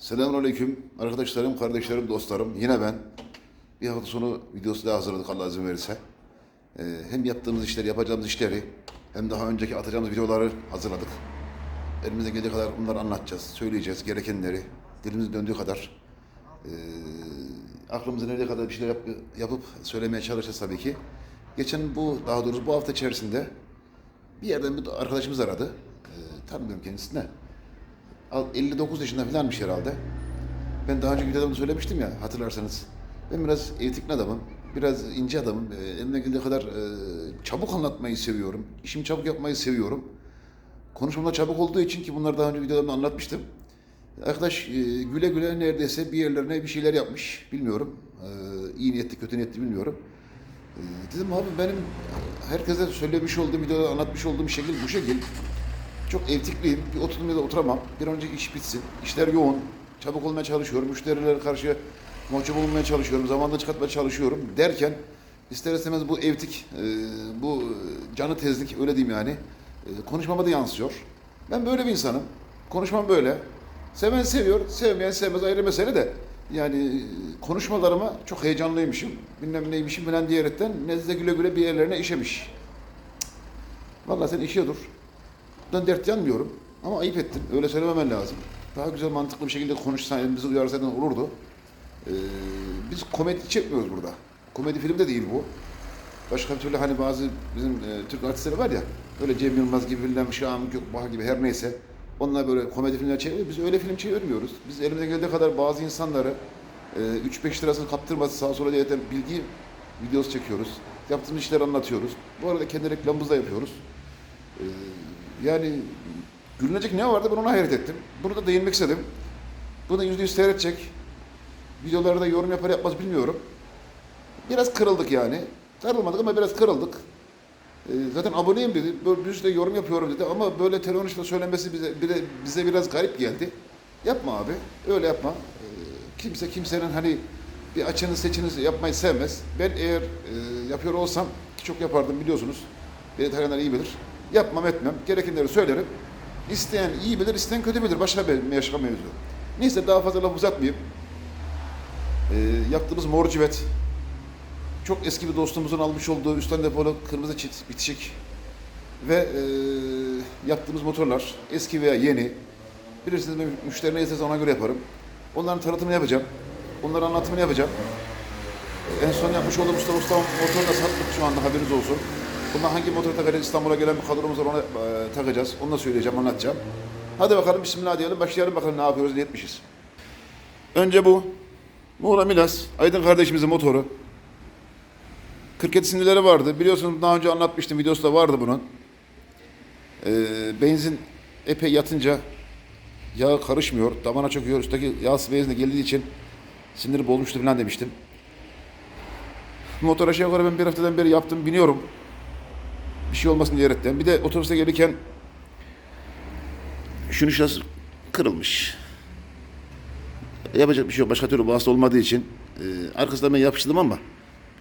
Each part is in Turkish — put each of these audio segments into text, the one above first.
Selamünaleyküm arkadaşlarım, kardeşlerim, dostlarım. Yine ben. Bir hafta sonu videosu daha hazırladık Allah izin verirse. Ee, hem yaptığımız işleri, yapacağımız işleri hem daha önceki atacağımız videoları hazırladık. Elimize geldiği kadar bunları anlatacağız, söyleyeceğiz gerekenleri. Dilimiz döndüğü kadar. Ee, aklımıza nereye kadar bir şeyler yap- yapıp söylemeye çalışacağız tabii ki. Geçen bu, daha doğrusu bu hafta içerisinde bir yerden bir arkadaşımız aradı. Ee, tanımıyorum kendisini. Al- 59 yaşında falanmış herhalde. Ben daha önce videoda söylemiştim ya hatırlarsanız. Ben biraz eğitimli adamım. Biraz ince adamım. E, elimden geldiği kadar e, çabuk anlatmayı seviyorum. İşimi çabuk yapmayı seviyorum. Konuşmamda çabuk olduğu için ki bunları daha önce videolarımda anlatmıştım. Arkadaş e, güle güle neredeyse bir yerlerine bir şeyler yapmış. Bilmiyorum. E, iyi niyetli kötü niyetli bilmiyorum. E, dedim abi benim herkese söylemiş olduğum videoda anlatmış olduğum şekil bu şekil. Çok evtikliyim. Bir oturdum da oturamam. Bir önce iş bitsin. İşler yoğun. Çabuk olmaya çalışıyorum. Müşterilere karşı mahcup olmaya çalışıyorum. Zamanında çıkartmaya çalışıyorum. Derken ister istemez bu evtik, e, bu canı tezlik öyle diyeyim yani. e, konuşmama da yansıyor. Ben böyle bir insanım. Konuşmam böyle. Seven seviyor, sevmeyen sevmez ayrı mesele de. Yani e, konuşmalarıma çok heyecanlıymışım. Bilmem neymişim falan diyerekten nezle güle güle bir yerlerine işemiş. Vallahi sen işiyordur. Ben dert yanmıyorum. Ama ayıp ettin. Öyle söylememen lazım. Daha güzel mantıklı bir şekilde konuşsaydın, bizi uyarsaydın olurdu. Ee, biz komedi çekmiyoruz burada. Komedi film de değil bu. Başka türlü hani bazı bizim e, Türk artistleri var ya, öyle Cem Yılmaz gibi, Bilmem Şahan Gökbahar gibi her neyse. Onlar böyle komedi filmler çeviriyor. Biz öyle film çevirmiyoruz. Biz elimizden geldiği kadar bazı insanları e, 3-5 lirasını kaptırması sağa sola diye bilgi videosu çekiyoruz. Yaptığımız işleri anlatıyoruz. Bu arada kendi reklamımızı da yapıyoruz. Ee, yani gülünecek ne vardı ben ona hayret ettim. Bunu da değinmek istedim. Bunu da yüzde yüz seyredecek. Videolarda yorum yapar yapmaz bilmiyorum. Biraz kırıldık yani. Darılmadık ama biraz kırıldık. Ee, zaten aboneyim dedi. Böyle bir de yorum yapıyorum dedi. Ama böyle işte söylenmesi bize, bize, bize biraz garip geldi. Yapma abi. Öyle yapma. Ee, kimse kimsenin hani bir açını seçini yapmayı sevmez. Ben eğer e, yapıyor olsam ki çok yapardım biliyorsunuz. Beni tanıyanlar iyi bilir. Yapmam etmem. Gerekenleri söylerim. İsteyen iyi bilir, isteyen kötü bilir. Başka bir başka mevzu. Neyse daha fazla laf uzatmayayım. Ee, yaptığımız mor civet. Çok eski bir dostumuzun almış olduğu üstten depolu kırmızı çit bitişik ve e, yaptığımız motorlar eski veya yeni. Bilirsiniz müşteri ne ona göre yaparım. Onların tanıtımını yapacağım. Onların anlatımını yapacağım. En son yapmış olduğum Mustafa Usta motorunu da sattık şu anda haberiniz olsun. Bundan hangi motoru takacağız? İstanbul'a gelen bir kadromuz var ona e, takacağız. Onu da söyleyeceğim, anlatacağım. Hadi bakalım bismillah diyelim. Başlayalım bakalım ne yapıyoruz, ne etmişiz. Önce bu. Muğla Milas, Aydın kardeşimizin motoru. 47 sinirleri vardı. Biliyorsunuz daha önce anlatmıştım. Videosu da vardı bunun. Ee, benzin epey yatınca yağ karışmıyor. Damana çöküyor. Üstteki yağ benzine geldiği için siniri bozmuştu falan demiştim. Motor aşağı yukarı ben bir haftadan beri yaptım. Biniyorum. Bir şey olmasın diyerekten. Bir de otobüse gelirken şunu şurası kırılmış. Yapacak bir şey yok. Başka türlü vasıta olmadığı için e, arkasından ben yapıştırdım ama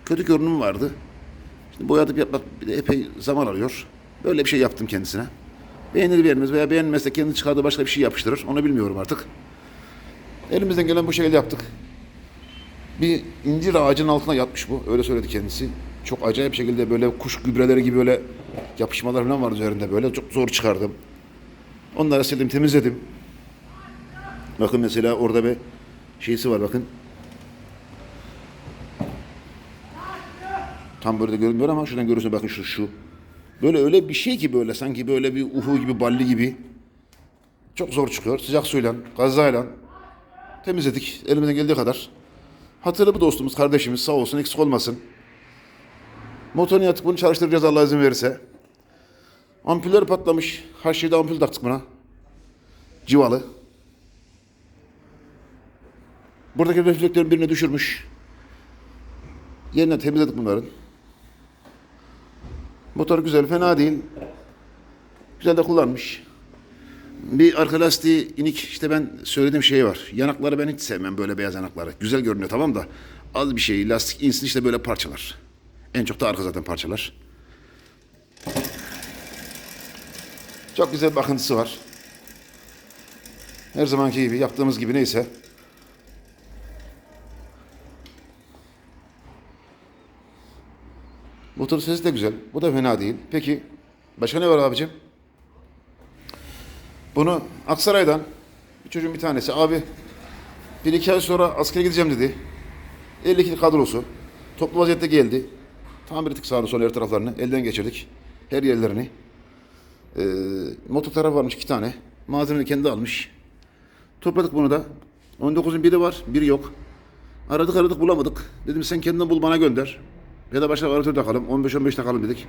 kötü görünüm vardı. Şimdi boyatıp yapmak bir de epey zaman alıyor. Böyle bir şey yaptım kendisine. Beğenir beğenmez veya beğenmezse kendi çıkardığı başka bir şey yapıştırır. Onu bilmiyorum artık. Elimizden gelen bu şekilde yaptık. Bir incir ağacının altına yatmış bu. Öyle söyledi kendisi. Çok acayip şekilde böyle kuş gübreleri gibi böyle yapışmalar falan var üzerinde böyle. Çok zor çıkardım. Onları sildim, temizledim. Bakın mesela orada bir şeysi var bakın. Tam böyle de görünmüyor ama şuradan görürsün bakın şu şu. Böyle öyle bir şey ki böyle sanki böyle bir uhu gibi balli gibi. Çok zor çıkıyor. Sıcak suyla, gazayla temizledik elimizden geldiği kadar. Hatırlı bir dostumuz, kardeşimiz sağ olsun eksik olmasın. Motorunu yatıp bunu çalıştıracağız Allah izin verirse. Ampuller patlamış. Her şeyde ampul taktık buna. Civalı. Buradaki reflektörün birini düşürmüş. Yerine temizledik bunların. Motor güzel, fena değil. Güzel de kullanmış. Bir arka lastiği inik işte ben söylediğim şey var. Yanakları ben hiç sevmem böyle beyaz yanakları. Güzel görünüyor tamam da az bir şey lastik insin işte böyle parçalar. En çok da arka zaten parçalar. Çok güzel bir akıntısı var. Her zamanki gibi yaptığımız gibi neyse. Motor sesi de güzel. Bu da fena değil. Peki başka ne var abicim? Bunu Aksaray'dan bir çocuğun bir tanesi abi bir iki ay sonra askere gideceğim dedi. 52 kadrosu. Toplu vaziyette geldi. Tamir ettik sağını sonra her taraflarını. Elden geçirdik. Her yerlerini. Ee, motor tarafı varmış iki tane. Malzemeyi kendi almış. Topladık bunu da. 19'un biri var, biri yok. Aradık aradık bulamadık. Dedim sen kendin bul bana gönder. Ya da başka varatör takalım. 15-15 takalım dedik.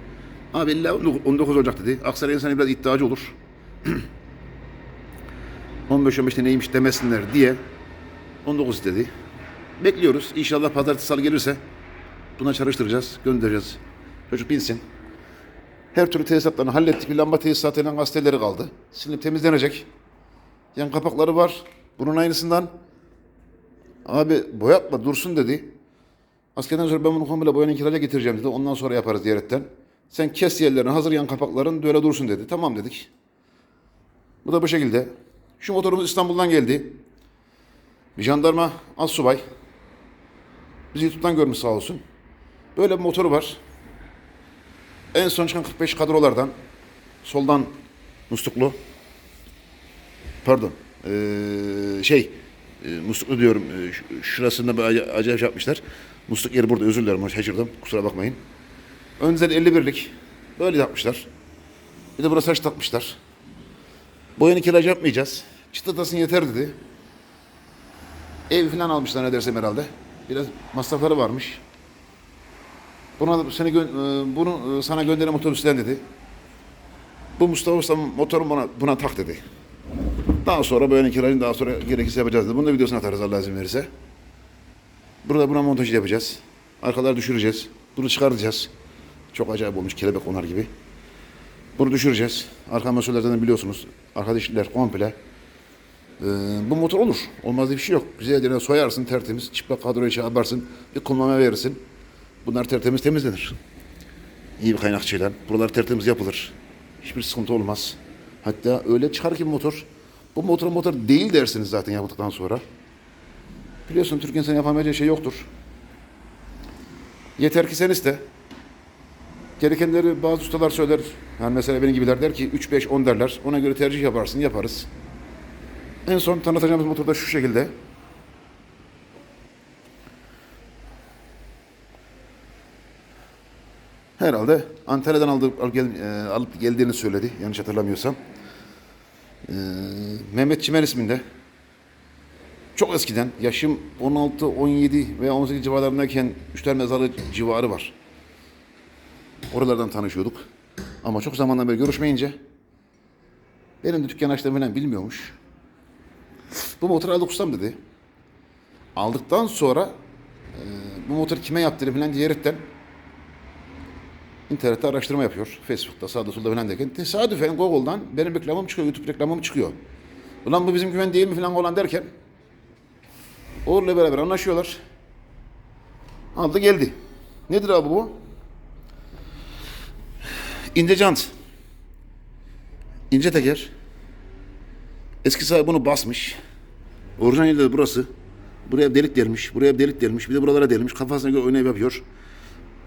Abi illa 19 olacak dedi. Aksaray insanı biraz iddiacı olur. 15-15'te neymiş demesinler diye 19 istedi. Bekliyoruz. İnşallah pazartesi salı gelirse buna çalıştıracağız, göndereceğiz. Çocuk binsin. Her türlü tesisatlarını hallettik. Bir lamba tesisatıyla gazeteleri kaldı. Silinip temizlenecek. Yan kapakları var. Bunun aynısından. Abi boyatma dursun dedi. Askerden sonra ben bunu komple boyanın kiraca getireceğim dedi. Ondan sonra yaparız diyerekten. Sen kes yerlerini hazır yan kapakların böyle dursun dedi. Tamam dedik. Bu da bu şekilde. Şu motorumuz İstanbul'dan geldi. Bir jandarma az subay. Bizi YouTube'dan görmüş sağ olsun. Böyle bir motoru var. En son çıkan 45 kadrolardan soldan musluklu pardon ee, şey e, musluklu diyorum e, şurasında aca- acayip şey yapmışlar. Musluk yeri burada özür dilerim şaşırdım kusura bakmayın. Önceden 51'lik böyle yapmışlar. Bir de burası saç takmışlar. Boyanı kiraj yapmayacağız. Çıtlatasın yeter dedi. Ev falan almışlar ne dersem herhalde. Biraz masrafları varmış. Buna da seni e, bunu e, sana gönderen otobüsten dedi. Bu Mustafa Usta motoru buna, buna tak dedi. Daha sonra böyle kiracını daha sonra gerekirse yapacağız dedi. Bunu da videosunu atarız Allah izin verirse. Burada buna montaj yapacağız. Arkaları düşüreceğiz. Bunu çıkartacağız. Çok acayip olmuş kelebek onar gibi. Bunu düşüreceğiz. Arka mesullerden biliyorsunuz. Arka dişliler komple. Ee, bu motor olur. Olmaz diye bir şey yok. Güzelce soyarsın tertemiz. Çıplak kadroyu çağırarsın. Bir kullanma verirsin. Bunlar tertemiz temizlenir. İyi bir kaynakçıyla. Buralar tertemiz yapılır. Hiçbir sıkıntı olmaz. Hatta öyle çıkar ki motor. Bu motor motor değil dersiniz zaten yapıldıktan sonra. Biliyorsun Türk insanı yapamayacağı şey yoktur. Yeter ki sen iste. Gerekenleri bazı ustalar söyler. Yani mesela benim gibiler der ki 3, 5, 10 derler. Ona göre tercih yaparsın, yaparız. En son tanıtacağımız motor da şu şekilde. Herhalde Antalya'dan aldı, al- gel- e, alıp geldiğini söyledi. Yanlış hatırlamıyorsam. Ee, Mehmet Çimen isminde. Çok eskiden, yaşım 16, 17 veya 18 civarlarındayken Üçler Mezarı civarı var. Oralardan tanışıyorduk. Ama çok zamandan beri görüşmeyince benim de dükkan açtığımı falan bilmiyormuş. Bu motoru aldık ustam dedi. Aldıktan sonra e, bu motor kime yaptığını falan diyerekten internette araştırma yapıyor. Facebook'ta sağda solda falan derken tesadüfen Google'dan benim reklamım çıkıyor, YouTube reklamım çıkıyor. Ulan bu bizim güven değil mi falan olan derken Uğur'la beraber anlaşıyorlar. Aldı geldi. Nedir abi bu? İnce jant. İnce teker. Eski sahibi bunu basmış. Orijinali de burası. Buraya delik delmiş, buraya delik delmiş, bir de buralara delmiş. Kafasına göre oynayıp yapıyor.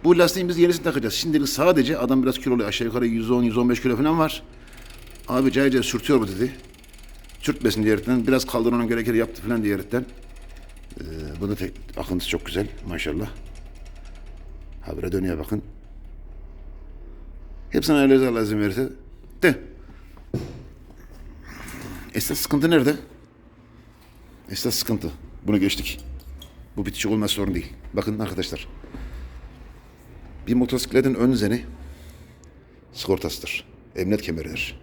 Bu lastiğin biz yenisini takacağız. Şimdilik sadece adam biraz kilolu aşağı yukarı 110-115 kilo falan var. Abi cayır cayır sürtüyor bu dedi. Sürtmesin diyerekten biraz kaldırmanın gerekir yaptı falan diyerekten. Ee, bu tek, akıntısı çok güzel maşallah. Habire dönüyor bakın. Hepsine öyle Allah izin verirse. De. Esas sıkıntı nerede? Esas sıkıntı. Bunu geçtik. Bu bitişik olması sorun değil. Bakın arkadaşlar. Bir motosikletin ön zeni sigortasıdır. Emniyet kemeridir.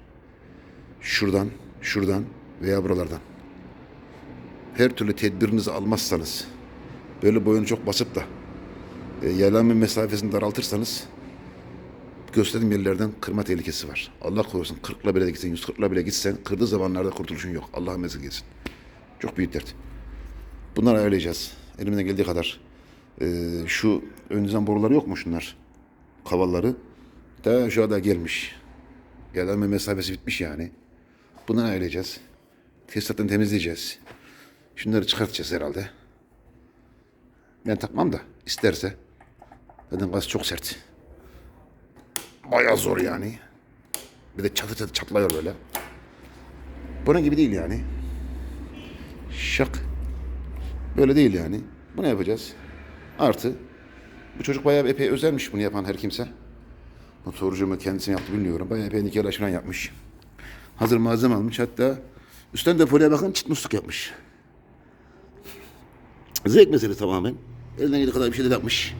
Şuradan, şuradan veya buralardan. Her türlü tedbirinizi almazsanız, böyle boyunu çok basıp da e, yaylanma mesafesini daraltırsanız gösterdiğim yerlerden kırma tehlikesi var. Allah korusun 40'la bile gitsen, 140'la bile gitsen kırdığı zamanlarda kurtuluşun yok. Allah mezil gelsin. Çok büyük dert. Bunları ayarlayacağız. Elimden geldiği kadar. Ee, şu önceden boruları yok mu şunlar? Kavalları. Da aşağıda gelmiş. Gelme mesafesi bitmiş yani. Bunları ayarlayacağız. Tesisattan temizleyeceğiz. Şunları çıkartacağız herhalde. Ben takmam da isterse. Zaten gaz çok sert. Bayağı zor yani. Bir de çatı çatı çatlıyor böyle. Bunun gibi değil yani. Şak. Böyle değil yani. Bunu yapacağız. Artı bu çocuk bayağı epey özelmiş bunu yapan her kimse. Motorcu mu kendisini yaptı bilmiyorum. Bayağı epey nikel aşıran yapmış. Hazır malzeme almış. Hatta üstten de folyoya bakın çit musluk yapmış. Zevk meselesi tamamen. Elinden geldiği kadar bir şey de yapmış.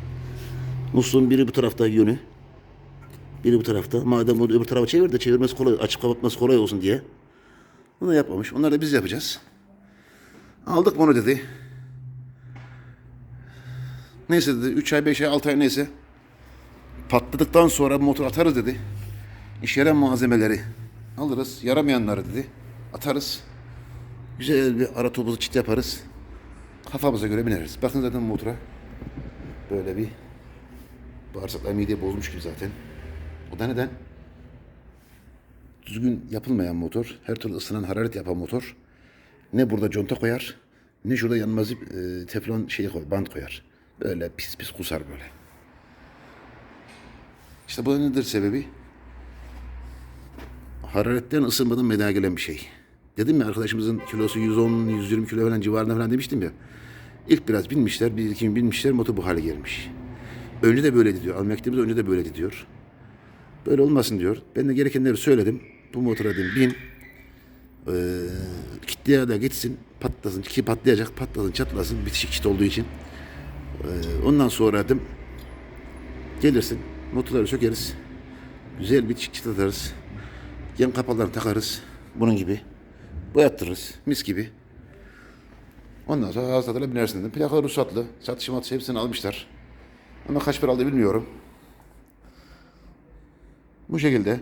Musluğun biri bu tarafta yönü. Biri bu tarafta. Madem onu öbür tarafa çevir de çevirmesi kolay, açıp kapatması kolay olsun diye. Bunu yapmamış. Onları da biz yapacağız. Aldık bunu dedi. Neyse dedi. 3 ay, 5 ay, 6 ay neyse. Patladıktan sonra motor atarız dedi. İşe yarayan malzemeleri alırız. Yaramayanları dedi. Atarız. Güzel bir ara topuzu çit yaparız. Kafamıza göre bineriz. Bakın zaten motora. Böyle bir bağırsaklar mideye bozmuş gibi zaten. O da neden? Düzgün yapılmayan motor, her türlü ısınan hararet yapan motor ne burada conta koyar, ne şurada yanmaz e, teflon şeyi koy, bant koyar. Böyle pis pis kusar böyle. İşte bu nedir sebebi? Hararetten ısınmadan meydana gelen bir şey. Dedim ya arkadaşımızın kilosu 110-120 kilo falan civarında falan demiştim ya. İlk biraz binmişler, bir iki binmişler, motor bu hale gelmiş. Önce de böyleydi diyor. Gittiğimizde önce de böyleydi diyor. Böyle olmasın diyor. Ben de gerekenleri söyledim. Bu motora dedim bin. Ee, kitleye de gitsin. Patlasın. Ki patlayacak. Patlasın çatlasın. Bitişik kit olduğu için. Ee, ondan sonra dedim. Gelirsin. Motorları sökeriz. Güzel bir çit atarız. Yan kapalarını takarız. Bunun gibi. Boyattırırız. Mis gibi. Ondan sonra ağız tadıyla binersin dedim. Plaka ruhsatlı. Satışı matışı hepsini almışlar. Ama kaç para aldı bilmiyorum. Bu şekilde.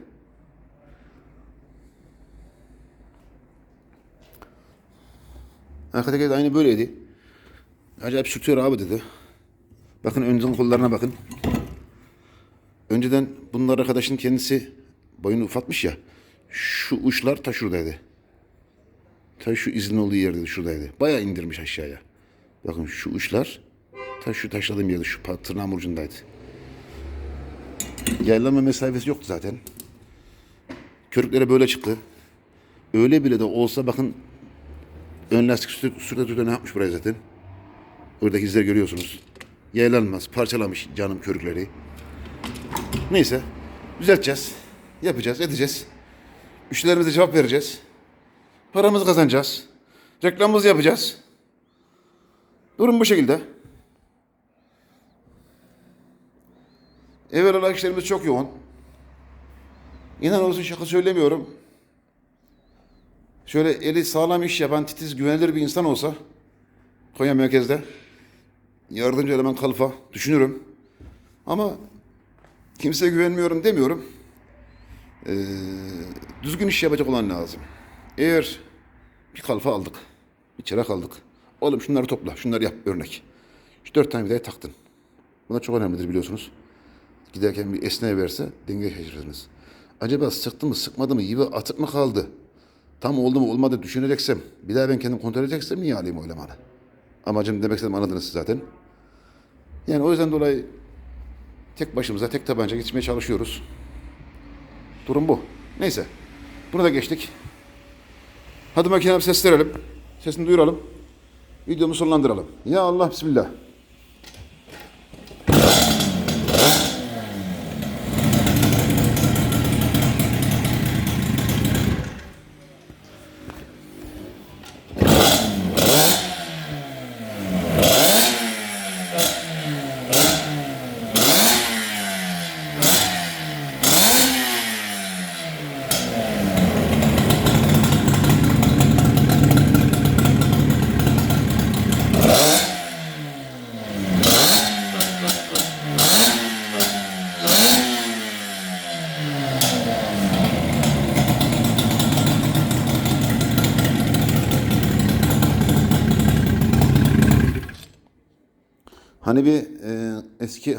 Arka teker de aynı böyleydi. Acayip sürtüyor abi dedi. Bakın önden kollarına bakın. Önceden bunlar arkadaşın kendisi boyunu ufaltmış ya. Şu uçlar ta şuradaydı. Ta şu izin olduğu yerdeydi şuradaydı. Bayağı indirmiş aşağıya. Bakın şu uçlar ta şu taşladığım yerde şu tırnağım ucundaydı. Yaylama mesafesi yoktu zaten. Körüklere böyle çıktı. Öyle bile de olsa bakın ön lastik sürte sürte ne yapmış buraya zaten. Oradaki izleri görüyorsunuz. Yaylanmaz, parçalamış canım körükleri. Neyse, düzelteceğiz. Yapacağız, edeceğiz. Müşterilerimize cevap vereceğiz. Paramızı kazanacağız. Reklamımızı yapacağız. Durum bu şekilde. Evvela işlerimiz çok yoğun. İnan olsun şaka söylemiyorum. Şöyle eli sağlam iş yapan, titiz, güvenilir bir insan olsa Konya merkezde yardımcı eleman kalfa düşünürüm. Ama kimseye güvenmiyorum demiyorum. Ee, düzgün iş yapacak olan lazım. Eğer bir kalfa aldık, bir çırak aldık. Oğlum şunları topla, şunları yap örnek. Şu dört tane vidayı taktın. Bunlar çok önemlidir biliyorsunuz giderken bir esneye verse denge şaşırırsınız. Acaba sıktı mı sıkmadı mı gibi atık mı kaldı? Tam oldu mu olmadı düşüneceksem bir daha ben kendim kontrol edeceksem niye alayım o elemanı? Amacım demek istedim anladınız zaten. Yani o yüzden dolayı tek başımıza tek tabanca geçmeye çalışıyoruz. Durum bu. Neyse. Bunu da geçtik. Hadi makinemi seslerelim. Sesini duyuralım. Videomu sonlandıralım. Ya Allah Bismillah.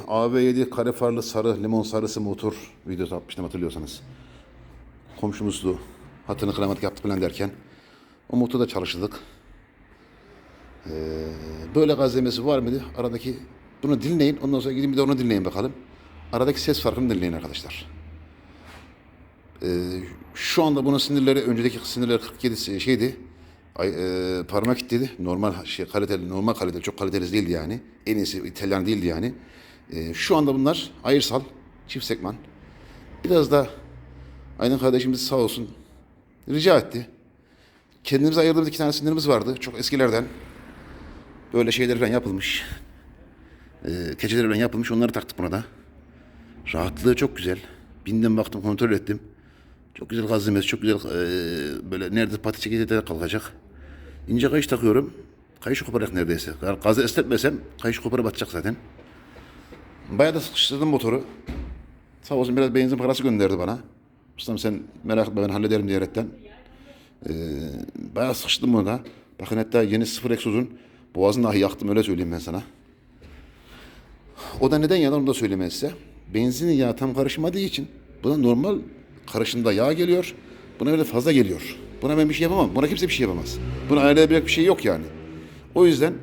AV7 kare farlı sarı limon sarısı motor videosu atmıştım hatırlıyorsanız. Komşumuzdu. Hatırını kıramat yaptık falan derken. O motorda çalıştık. Ee, böyle gazlemesi var mıydı? Aradaki bunu dinleyin. Ondan sonra gidin bir de onu dinleyin bakalım. Aradaki ses farkını dinleyin arkadaşlar. Ee, şu anda bunun sinirleri öncedeki sinirleri 47 şeydi. Ay, e, parmak dedi. Normal şey kaliteli, normal kaliteli, çok kaliteli değildi yani. En iyisi İtalyan değildi yani. Ee, şu anda bunlar ayırsal, çift sekman. Biraz da Aydın kardeşimiz sağ olsun rica etti. Kendimize ayırdığımız iki tane sinirimiz vardı. Çok eskilerden. Böyle şeyler falan yapılmış. Ee, keçeler yapılmış. Onları taktık buna da. Rahatlığı çok güzel. Bindim baktım kontrol ettim. Çok güzel gazlemesi, çok güzel ee, böyle nerede pati çekildi de kalkacak. İnce kayış takıyorum. Kayış koparacak neredeyse. Gazı esnetmesem kayış koparıp batacak zaten. Bayağı da sıkıştırdım motoru. Sağ olsun biraz benzin parası gönderdi bana. Ustam sen merak etme ben hallederim diyerekten. Ee, bayağı sıkıştım bunu da. Bakın hatta yeni sıfır egzozun boğazını dahi yaktım öyle söyleyeyim ben sana. O da neden yanar onu da söyleyeyim size. Benzinin yağı tam karışmadığı için buna normal karışımda yağ geliyor. Buna böyle fazla geliyor. Buna ben bir şey yapamam. Buna kimse bir şey yapamaz. Buna ayarlayabilecek bir şey yok yani. O yüzden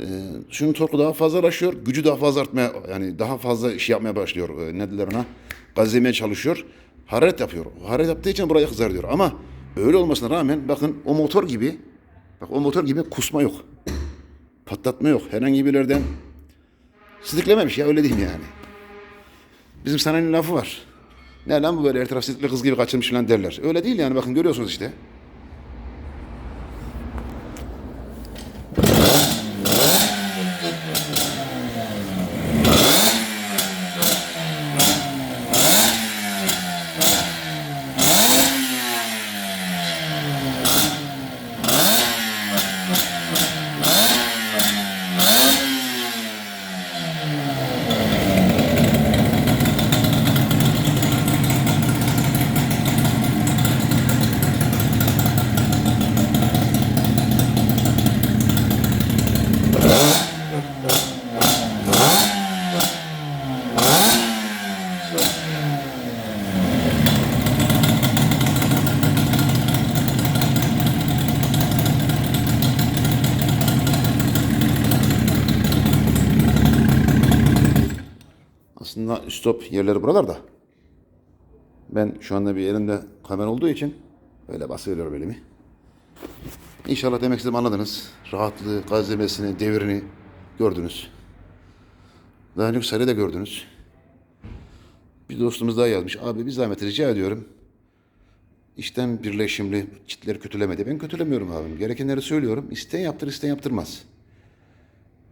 e, şunun torku daha fazlalaşıyor. Gücü daha fazla artmaya yani daha fazla iş yapmaya başlıyor. E, ne derler ona? Gazlemeye çalışıyor. Hararet yapıyor. Hararet yaptığı için buraya kızar diyor. Ama öyle olmasına rağmen bakın o motor gibi bak o motor gibi kusma yok. Patlatma yok. Herhangi bir yerden sidiklememiş ya öyle diyeyim yani. Bizim sanayinin lafı var. Ne lan bu böyle her taraf kız gibi kaçırmış falan derler. Öyle değil yani bakın görüyorsunuz işte. Aslında stop yerleri buralarda. Ben şu anda bir elimde kamera olduğu için öyle basıveriyorum elimi. İnşallah demek istediğimi anladınız. Rahatlığı, gazlemesini, devrini gördünüz. Daha önce sarı da gördünüz. Bir dostumuz daha yazmış. Abi bir zahmet rica ediyorum. İşten birleşimli çitleri kötülemedi. Ben kötülemiyorum abim. Gerekenleri söylüyorum. İsteyen yaptır, isteyen yaptırmaz.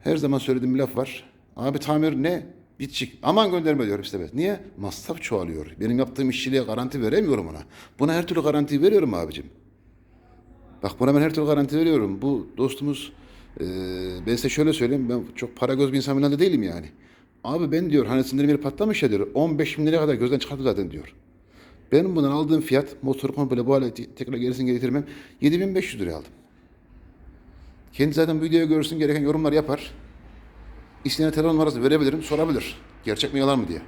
Her zaman söylediğim bir laf var. Abi tamir ne? Bitçik. Aman gönderme diyorum istemez. Niye? Masraf çoğalıyor. Benim yaptığım işçiliğe garanti veremiyorum ona. Buna her türlü garanti veriyorum abicim. Bak buna ben her türlü garanti veriyorum. Bu dostumuz eee ben size şöyle söyleyeyim. Ben çok para göz bir insan falan da değilim yani. Abi ben diyor hani sinirlerim yeri patlamış ya diyor. 15 bin liraya kadar gözden çıkarttı zaten diyor. Benim bundan aldığım fiyat motoru komple bu hale te- tekrar gerisini getirmem 7500 liraya aldım. Kendi zaten bu görsün gereken yorumlar yapar. İsteyen telefon numarası verebilirim, sorabilir. Gerçek mi yalan mı diye.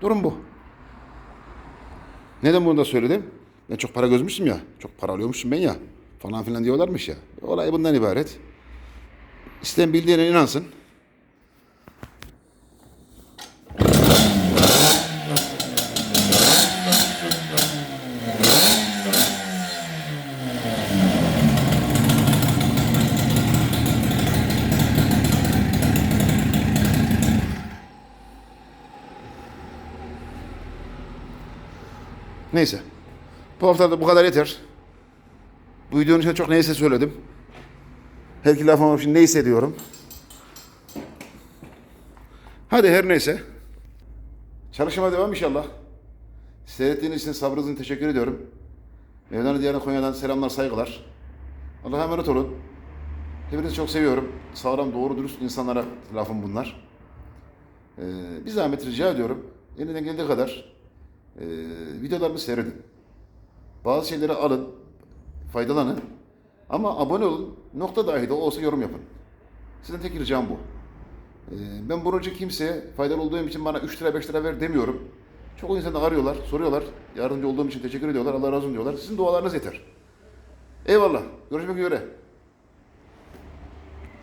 Durum bu. Neden bunu da söyledim? Ben çok para gözmüştüm ya. Çok para alıyormuşum ben ya. Falan filan diyorlarmış ya. Olay bundan ibaret. İsteyen bildiğine inansın. Neyse. Bu hafta bu kadar yeter. Bu videonun içinde çok neyse söyledim. Her iki lafıma şimdi neyse diyorum. Hadi her neyse. Çalışma devam inşallah. Seyrettiğiniz için sabrınız için teşekkür ediyorum. Mevlana Diyarı Konya'dan selamlar, saygılar. Allah'a emanet olun. Hepinizi çok seviyorum. Sağlam, doğru, dürüst insanlara lafım bunlar. Ee, bir zahmet rica ediyorum. Elinden geldiği kadar e, videolarımı seyredin. Bazı şeyleri alın, faydalanın. Ama abone olun, nokta dahi de olsa yorum yapın. Sizden tek ricam bu. Ee, ben bunu önce kimseye faydalı olduğum için bana 3 lira 5 lira ver demiyorum. Çok insan da arıyorlar, soruyorlar. Yardımcı olduğum için teşekkür ediyorlar. Allah razı olsun diyorlar. Sizin dualarınız yeter. Eyvallah. Görüşmek üzere.